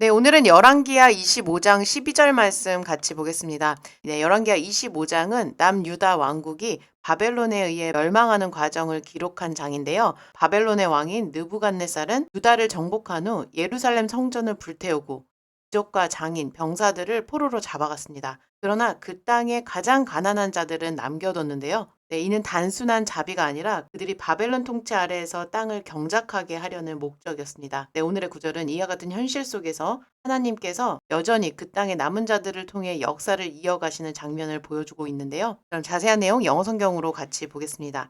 네, 오늘은 열왕기하 25장 12절 말씀 같이 보겠습니다. 네, 열왕기하 25장은 남유다 왕국이 바벨론에 의해 멸망하는 과정을 기록한 장인데요. 바벨론의 왕인 느부갓네살은 유다를 정복한 후 예루살렘 성전을 불태우고 귀족과 장인, 병사들을 포로로 잡아갔습니다. 그러나 그 땅의 가장 가난한 자들은 남겨뒀는데요. 네, 이는 단순한 자비가 아니라 그들이 바벨론 통치 아래에서 땅을 경작하게 하려는 목적이었습니다. 네, 오늘의 구절은 이와 같은 현실 속에서 하나님께서 여전히 그 땅의 남은 자들을 통해 역사를 이어가시는 장면을 보여주고 있는데요. 그럼 자세한 내용 영어 성경으로 같이 보겠습니다.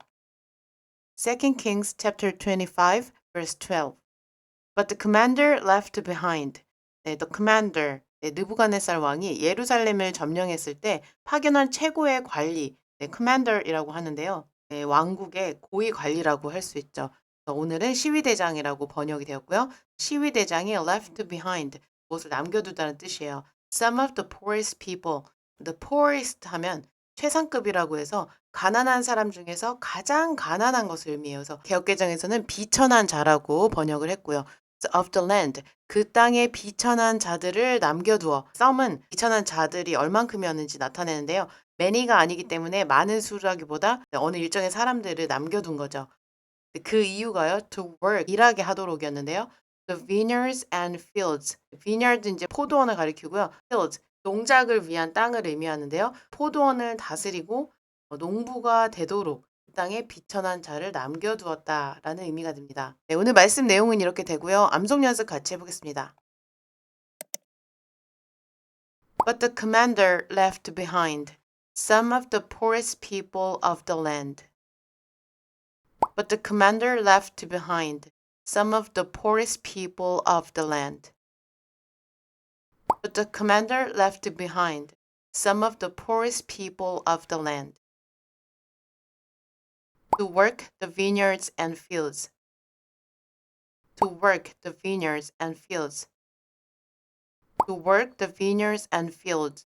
2 Kings chapter 25 verse 12 But the commander left behind 네, the commander 네, 느부갓네살 왕이 예루살렘을 점령했을 때 파견한 최고의 관리 네, commander이라고 하는데요. 네, 왕국의 고위 관리라고 할 수 있죠. 오늘은 시위대장이라고 번역이 되었고요. 시위대장이 left behind 무엇을 남겨두다는 뜻이에요. Some of the poorest people. The poorest 하면 최상급이라고 해서 가난한 사람 중에서 가장 가난한 것을 의미해요. 그래서 개혁개정에서는 비천한 자라고 번역을 했고요. of the land 그 땅에 비천한 자들을 남겨두어 some은 비천한 자들이 얼만큼이었는지 나타내는데요. Many가 아니기 때문에 많은 수라기보다 어느 일정의 사람들을 남겨둔 거죠. 그 이유가요. to work 일하게 하도록이었는데요. The vineyards and fields. vineyard 이제 포도원을 가리키고요. fields 농작을 위한 땅을 의미하는데요. 포도원을 다스리고 어, 농부가 되도록 그 땅에 비천한 자를 남겨두었다라는 의미가 됩니다. 네, 오늘 말씀 내용은 이렇게 되고요. 암송 연습 같이 해보겠습니다. But the commander left behind some of the poorest people of the land. But the commander left behind some of the poorest people of the land. But the commander left behind some of the poorest people of the land to work the vineyards and fields. To work the vineyards and fields. To work the vineyards and fields.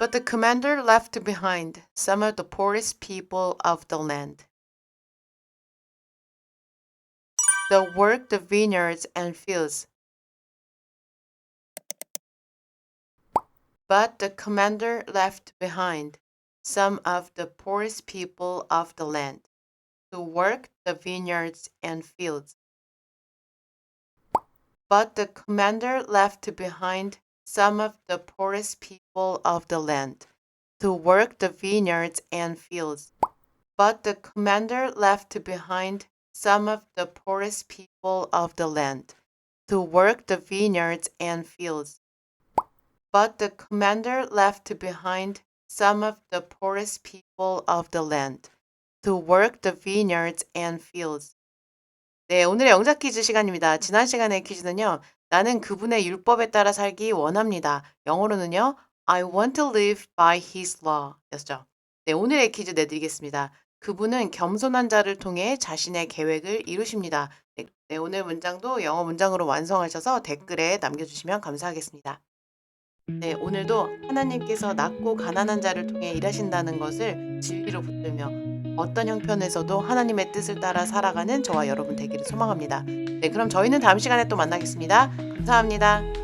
But the commander left behind some of the poorest people of the land. To work the vineyards and fields. But the commander left behind some of the poorest people of the land to work the vineyards and fields. But the commander left behind some of the poorest people of the land to work the vineyards and fields. But the commander left behind some of the poorest people of the land to work the vineyards and fields. But the commander left behind some of the poorest people of the land to work the vineyards and fields. 네, 오늘의 영작 퀴즈 시간입니다. 지난 시간의 퀴즈는요. 나는 그분의 율법에 따라 살기 원합니다. 영어로는요. I want to live by his law 였죠. 네, 오늘의 퀴즈 내드리겠습니다. 그분은 겸손한 자를 통해 자신의 계획을 이루십니다. 네, 네, 오늘 문장도 영어 문장으로 완성하셔서 댓글에 남겨주시면 감사하겠습니다. 네, 오늘도 하나님께서 낮고 가난한 자를 통해 일하신다는 것을 진리로 붙들며 어떤 형편에서도 하나님의 뜻을 따라 살아가는 저와 여러분 되기를 소망합니다. 네, 그럼 저희는 다음 시간에 또 만나겠습니다. 감사합니다.